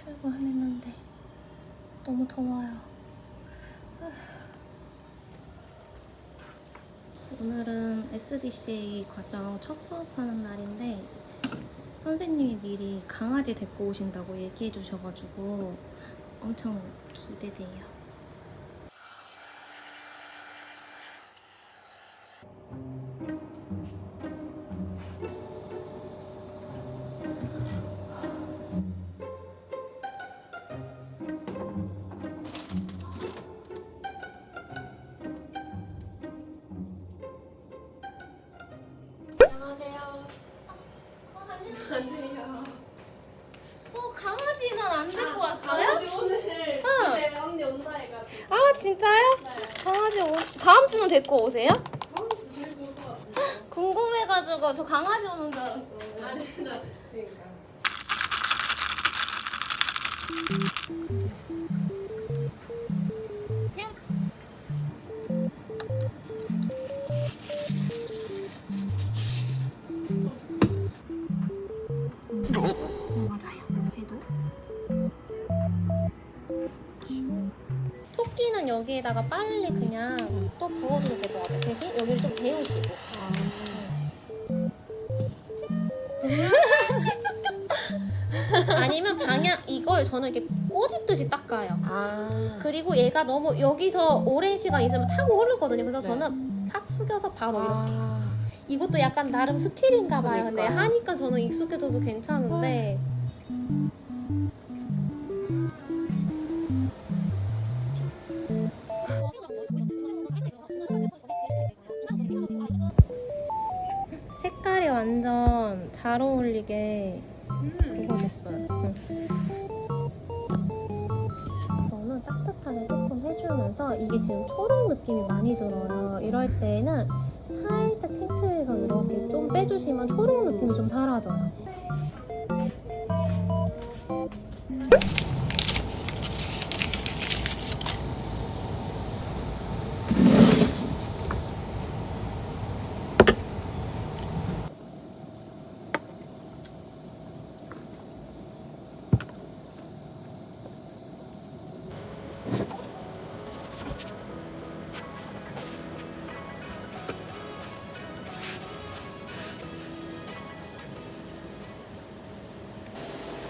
출근했는데 너무 더워요. 오늘은 SDCA 과정 첫 수업하는 날인데 선생님이 미리 강아지 데리고 오신다고 얘기해 주셔가지고 엄청 기대돼요. 안녕하세요. 어 강아지 는 안 데리고 왔어요? 강아지 오늘 응. 집에 언니 온다 해가지고. 아 진짜요? 네. 강아지 오... 다음 주는 데리고 오세요? 강아지 제일 좋을 것 같은데. 궁금해가지고 저 강아지 오는 줄 알았어요. 아니, 나 그러니까. 여기에다가 빨리 그냥 또 부어주면 될 것 같아요. 대신 여기를 좀 데우시고. 아니면 방향 이걸 저는 이렇게 꼬집듯이 닦아요. 아. 그리고 얘가 너무 여기서 오랜 시간 있으면 타고 흐르거든요. 그래서 네. 저는 팍 숙여서 바로 이렇게. 아. 이것도 약간 나름 스킬인가 봐요. 근데 그러니까. 하니까 저는 익숙해져서 괜찮은데. 색깔이 완전 잘 어울리게 그거 됐어요. 응. 저는 따뜻하게 조금 해주면서 이게 지금 초록 느낌이 많이 들어요. 이럴 때는 살짝 틴트해서 이렇게 좀 빼주시면 초록 느낌이 좀 사라져요.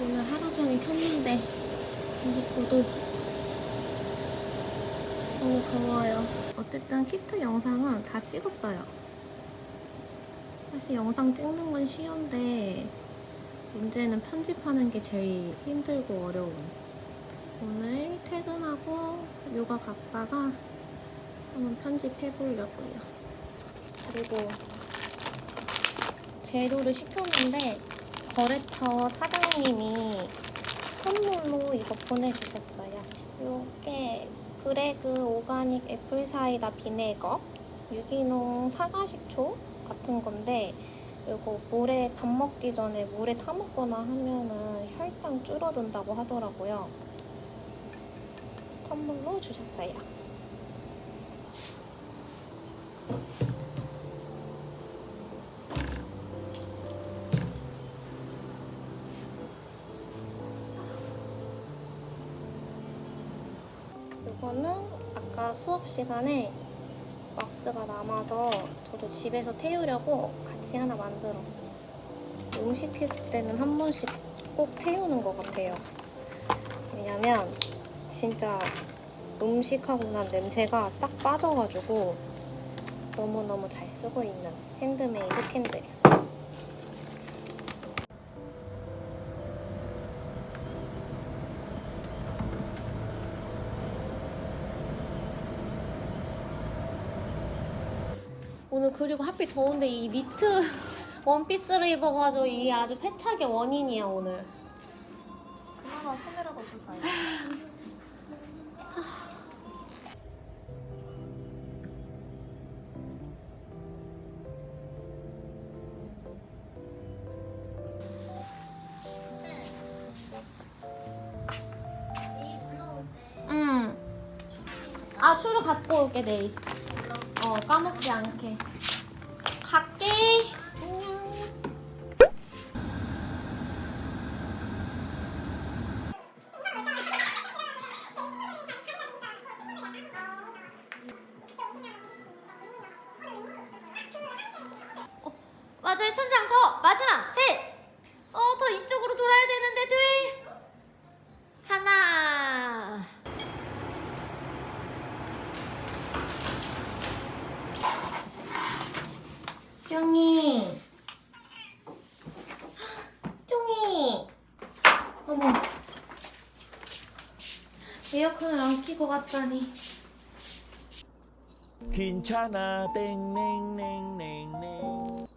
오늘 하루 종일 켰는데 29도 너무 더워요. 어쨌든 키트 영상은 다 찍었어요. 사실 영상 찍는 건 쉬운데 문제는 편집하는 게 제일 힘들고 어려운. 오늘 퇴근하고 요가 갔다가 한번 편집해 보려고요. 그리고 재료를 시켰는데 거래처 사장님이 선물로 이거 보내주셨어요. 요게 브레그 오가닉 애플 사이다 비네거 유기농 사과식초 같은 건데 요거 물에 밥 먹기 전에 물에 타 먹거나 하면은 혈당 줄어든다고 하더라고요. 선물로 주셨어요. 아까 수업 시간에 왁스가 남아서 저도 집에서 태우려고 같이 하나 만들었어. 음식 했을 때는 한 번씩 꼭 태우는 것 같아요. 왜냐면 진짜 음식하고 난 냄새가 싹 빠져가지고 너무너무 잘 쓰고 있는 핸드메이드 캔들. 오늘 그리고 하필 더운데 이 니트 원피스를 입어가지고 이게 아주 패착의 원인이야 오늘. 그나마 소매라도 주사요. 응. 아 추루 갖고 올게 내일. 어 까먹지 않게. 갈게. 안녕. 어, 맞아요. 천장 더. 마지막. 셋어더 이쪽으로 돌아야 되는데 둘 하나. 에어컨을 안 켜고 갔다니. 괜찮아. 땡땡땡땡땡